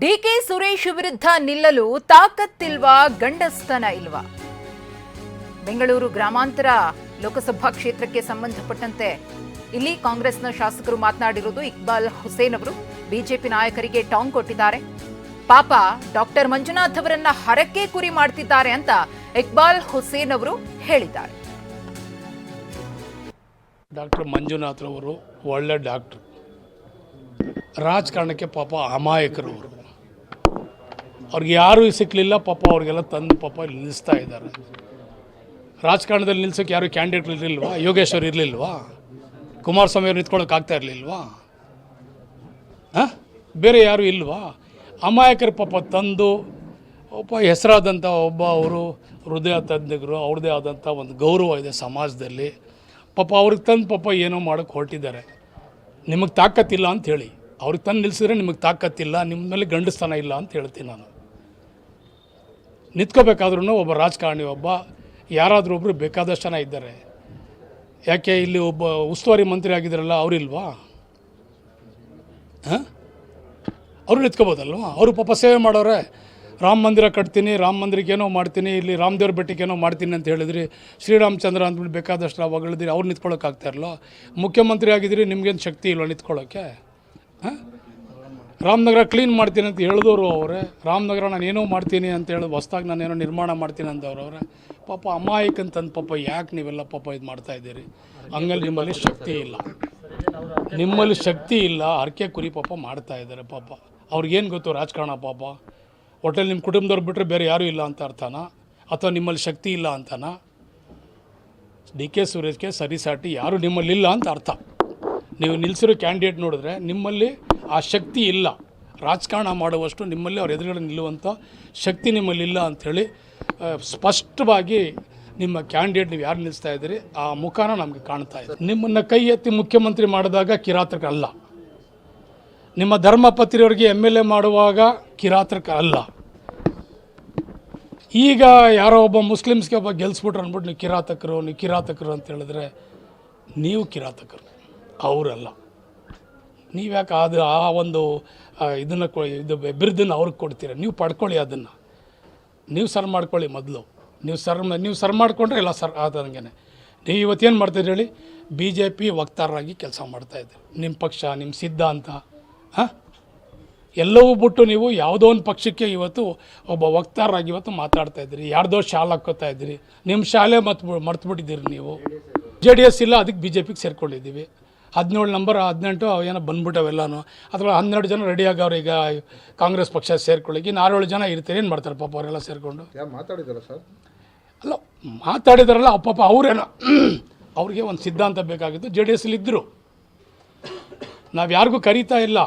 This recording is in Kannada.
ಡಿಕೆ ಸುರೇಶ್ ವಿರುದ್ಧ ನಿಲ್ಲಲು ತಾಕತ್ತಿಲ್ವಾ ಗಂಡಸ್ತನ ಇಲ್ವಾ? ಬೆಂಗಳೂರು ಗ್ರಾಮಾಂತರ ಲೋಕಸಭಾ ಕ್ಷೇತ್ರಕ್ಕೆ ಸಂಬಂಧಪಟ್ಟಂತೆ ಇಲ್ಲಿ ಕಾಂಗ್ರೆಸ್ನ ಶಾಸಕರು ಮಾತನಾಡಿರುವುದು ಇಕ್ಬಾಲ್ ಹುಸೇನ್ ಅವರು. ಬಿಜೆಪಿ ನಾಯಕರಿಗೆ ಟಾಂಗ್ ಕೊಟ್ಟಿದ್ದಾರೆ. ಪಾಪ ಡಾಕ್ಟರ್ ಮಂಜುನಾಥ್ ಅವರನ್ನ ಹರಕೆ ಕುರಿ ಮಾಡ್ತಿದ್ದಾರೆ ಅಂತ ಇಕ್ಬಾಲ್ ಹುಸೇನ್ ಅವರು ಹೇಳಿದ್ದಾರೆ. ಡಾಕ್ಟರ್ ಮಂಜುನಾಥ್ ಅವರು ಒಳ್ಳೆ ಡಾಕ್ಟರ್. ರಾಜಕಾರಣಕ್ಕೆ ಪಾಪ ಅಮಾಯಕರು ಅವರು. ಅವ್ರಿಗೆ ಯಾರೂ ಸಿಕ್ಕಲಿಲ್ಲ ಪಾಪ ಅವ್ರಿಗೆಲ್ಲ ತಂದು ಪಾಪ ಇಲ್ಲಿ ನಿಲ್ಲಿಸ್ತಾ ಇದ್ದಾರೆ. ರಾಜಕಾರಣದಲ್ಲಿ ನಿಲ್ಸೋಕ್ಕೆ ಯಾರು ಕ್ಯಾಂಡಿಡೇಟ್ ಇರಲಿಲ್ವಾ? ಯೋಗೇಶ್ವರ್ ಇರಲಿಲ್ವಾ? ಕುಮಾರಸ್ವಾಮಿ ಅವ್ರು ನಿಂತ್ಕೊಳ್ಳೋಕೆ ಆಗ್ತಾ ಇರಲಿಲ್ವಾ? ಹಾಂ? ಬೇರೆ ಯಾರು ಇಲ್ವಾ? ಅಮಾಯಕರ ಪಾಪ ತಂದು ಒಬ್ಬ ಹೆಸರಾದಂಥ ಒಬ್ಬ ಅವರು, ಹೃದಯ ತಜ್ಞರು ಅವ್ರದ್ದೇ ಆದಂಥ ಒಂದು ಗೌರವ ಇದೆ ಸಮಾಜದಲ್ಲಿ. ಪಾಪ ಅವ್ರಿಗೆ ತಂದು ಪಾಪ ಏನೋ ಮಾಡೋಕ್ಕೆ ಹೊರಟಿದ್ದಾರೆ. ನಿಮಗೆ ತಾಕತ್ತಿಲ್ಲ ಅಂತ ಹೇಳಿ. ಅವ್ರಿಗೆ ತಂದು ನಿಲ್ಲಿಸಿದ್ರೆ ನಿಮಗೆ ತಾಕತ್ತಿಲ್ಲ ನಿಮ್ಮ ಮೇಲೆ ಗಂಡಸ್ತನ ಇಲ್ಲ ಅಂತ ಹೇಳ್ತೀನಿ ನಾನು. ನಿಂತ್ಕೋಬೇಕಾದ್ರೂ ಒಬ್ಬ ರಾಜಕಾರಣಿ, ಒಬ್ಬ ಯಾರಾದರೂ ಒಬ್ಬರು ಬೇಕಾದಷ್ಟು ಜನ ಇದ್ದಾರೆ. ಯಾಕೆ ಇಲ್ಲಿ ಒಬ್ಬ ಉಸ್ತುವಾರಿ ಮಂತ್ರಿ ಆಗಿದ್ದಾರಲ್ಲ ಅವರಿಲ್ವಾ? ಹಾಂ? ಅವರು ನಿಂತ್ಕೋಬೋದಲ್ವಾ? ಅವರು ಪಾಪ ಸೇವೆ ಮಾಡೋರೆ. ರಾಮ ಮಂದಿರ ಕಟ್ತೀನಿ, ರಾಮ ಮಂದಿರಕ್ಕೆ ಏನೋ ಮಾಡ್ತೀನಿ, ಇಲ್ಲಿ ರಾಮದೇವ್ರ ಬೆಟ್ಟಕ್ಕೇನೋ ಮಾಡ್ತೀನಿ ಅಂತ ಹೇಳಿದ್ರಿ. ಶ್ರೀರಾಮಚಂದ್ರ ಅಂದ್ಬಿಟ್ಟು ಬೇಕಾದಷ್ಟು ನಾವು ಹೊಗಳಿದ್ರಿ ಅವ್ರು ನಿಂತ್ಕೊಳ್ಳೋಕ್ಕಾಗ್ತಾ ಇರಲ್ಲ ಮುಖ್ಯಮಂತ್ರಿ ಆಗಿದ್ರಿ ನಿಮ್ಗೇನು ಶಕ್ತಿ ಇಲ್ವಾ ನಿಂತ್ಕೊಳ್ಳೋಕ್ಕೆ ಹಾಂ? ರಾಮನಗರ ಕ್ಲೀನ್ ಮಾಡ್ತೀನಿ ಅಂತ ಹೇಳಿದವರು ಅವರೇ. ರಾಮನಗರ ನಾನು ಏನೋ ಮಾಡ್ತೀನಿ ಅಂತ ಹೇಳಿ ಹೊಸ್ದಾಗಿ ನಾನು ಏನೋ ನಿರ್ಮಾಣ ಮಾಡ್ತೀನಿ ಅಂತವ್ರು ಅವರೇ. ಪಾಪ ಅಮಾಯಕ್ ಅಂತಂದು ಪಾಪ ಯಾಕೆ ನೀವೆಲ್ಲ ಪಾಪ ಇದು ಮಾಡ್ತಾ ಇದ್ದೀರಿ? ಹಂಗಲ್ಲಿ ನಿಮ್ಮಲ್ಲಿ ಶಕ್ತಿ ಇಲ್ಲ. ನಿಮ್ಮಲ್ಲಿ ಶಕ್ತಿ ಇಲ್ಲ. ಹರಕೆ ಕುರಿ ಪಾಪ ಮಾಡ್ತಾ ಇದ್ದಾರೆ ಪಾಪ. ಅವ್ರಿಗೇನು ಗೊತ್ತು ರಾಜಕಾರಣ ಪಾಪ? ಒಟ್ಟಲ್ಲಿ ನಿಮ್ಮ ಕುಟುಂಬದವ್ರು ಬಿಟ್ಟರೆ ಬೇರೆ ಯಾರೂ ಇಲ್ಲ ಅಂತ ಅರ್ಥನಾ? ಅಥವಾ ನಿಮ್ಮಲ್ಲಿ ಶಕ್ತಿ ಇಲ್ಲ ಅಂತನಾ? ಡಿ ಕೆ ಸುರೇಶ್ಗೆ ಸರಿಸಾಟಿ ಯಾರು ನಿಮ್ಮಲ್ಲಿ ಇಲ್ಲ ಅಂತ ಅರ್ಥ. ನೀವು ನಿಲ್ಲಿಸಿರೋ ಕ್ಯಾಂಡಿಡೇಟ್ ನೋಡಿದ್ರೆ ನಿಮ್ಮಲ್ಲಿ ಆ ಶಕ್ತಿ ಇಲ್ಲ. ರಾಜಕಾರಣ ಮಾಡುವಷ್ಟು ನಿಮ್ಮಲ್ಲಿ ಅವ್ರ ಎದುರುಗಡೆ ನಿಲ್ಲುವಂಥ ಶಕ್ತಿ ನಿಮ್ಮಲ್ಲಿ ಇಲ್ಲ ಅಂಥೇಳಿ ಸ್ಪಷ್ಟವಾಗಿ ನಿಮ್ಮ ಕ್ಯಾಂಡಿಡೇಟ್ ನೀವು ಯಾರು ನಿಲ್ಲಿಸ್ತಾ ಇದ್ದೀರಿ, ಆ ಮುಖಾನ ನಮಗೆ ಕಾಣ್ತಾ ಇದೆ. ನಿಮ್ಮನ್ನು ಕೈ ಎತ್ತಿ ಮುಖ್ಯಮಂತ್ರಿ ಮಾಡಿದಾಗ ಕಿರಾತಕ ಅಲ್ಲ. ನಿಮ್ಮ ಧರ್ಮಪತ್ರಿಯವರಿಗೆ ಎಂ ಎಲ್ ಎ ಮಾಡುವಾಗ ಕಿರಾತಕ ಅಲ್ಲ. ಈಗ ಯಾರೋ ಒಬ್ಬ ಮುಸ್ಲಿಮ್ಸ್ಗೆ ಒಬ್ಬ ಗೆಲ್ಸ್ಬಿಟ್ರು ಅಂದ್ಬಿಟ್ಟು ನೀವು ಕಿರಾತಕರು ನೀವು ಕಿರಾತಕರು ಅಂತ ಹೇಳಿದ್ರೆ ನೀವು ಕಿರಾತಕರು, ಅವರಲ್ಲ. ನೀವ್ಯಾಕೆ ಅದು ಆ ಒಂದು ಇದನ್ನು ಇದು ಬಿರುದನ್ನು ಅವ್ರಿಗೆ ಕೊಡ್ತೀರ. ನೀವು ಪಡ್ಕೊಳ್ಳಿ ಅದನ್ನು. ನೀವು ಸರ್ ಮಾಡ್ಕೊಳ್ಳಿ ಮೊದಲು. ನೀವು ಸರ್ ನೀವು ಸರ್ ಮಾಡಿಕೊಂಡ್ರೆ ಎಲ್ಲ ಸರ್ ಆದಂಗೆ ನೀವು ಇವತ್ತೇನು ಮಾಡ್ತೀರಿ ಹೇಳಿ? ಬಿ ಜೆ ಪಿ ವಕ್ತಾರರಾಗಿ ಕೆಲಸ ಮಾಡ್ತಾಯಿದ್ದೀರಿ ನಿಮ್ಮ ಪಕ್ಷ ನಿಮ್ಮ ಸಿದ್ಧಾಂತ ಹಾಂ? ಎಲ್ಲವೂ ಬಿಟ್ಟು ನೀವು ಯಾವುದೋ ಒಂದು ಪಕ್ಷಕ್ಕೆ ಇವತ್ತು ಒಬ್ಬ ವಕ್ತಾರರಾಗಿ ಇವತ್ತು ಮಾತಾಡ್ತಾ ಇದ್ದೀರಿ ಯಾರ್ದೋ ಶಾಲೆ ಹಾಕ್ಕೋತಾ ಇದ್ದೀರಿ ನಿಮ್ಮ ಶಾಲೆ ಮರ್ತು ಮರ್ತುಬಿಟ್ಟಿದ್ದೀರಿ ನೀವು. ಜೆ ಡಿ ಎಸ್ ಇಲ್ಲ, ಅದಕ್ಕೆ ಬಿ ಜೆ ಪಿಗೆ ಸೇರ್ಕೊಂಡಿದ್ದೀವಿ. ಹದಿನೇಳು ನಂಬರ್ ಹದಿನೆಂಟು ಏನೋ ಬಂದ್ಬಿಟ್ಟವೆಲ್ಲನೂ ಅಥವಾ ಹನ್ನೆರಡು ಜನ ರೆಡಿ ಆಗವ್ರು ಈಗ ಕಾಂಗ್ರೆಸ್ ಪಕ್ಷ ಸೇರ್ಕೊಳ್ಳಿಕ್ಕೆ ಆರೇಳು ಜನ ಇರ್ತಾರೆ ಏನು ಮಾಡ್ತಾರೆ ಪಾಪ ಅವರೆಲ್ಲ ಸೇರಿಕೊಂಡು? ಮಾತಾಡಿದಾರ ಸರ್? ಅಲ್ಲ ಮಾತಾಡಿದಾರಲ್ಲ ಪಾಪ ಅವರೇನೋ. ಅವ್ರಿಗೆ ಒಂದು ಸಿದ್ಧಾಂತ ಬೇಕಾಗಿತ್ತು. ಜೆ ಡಿ ಎಸ್ಲಿ ಇದ್ದರು ನಾವು ಯಾರಿಗೂ ಕರೀತಾ ಇಲ್ಲ.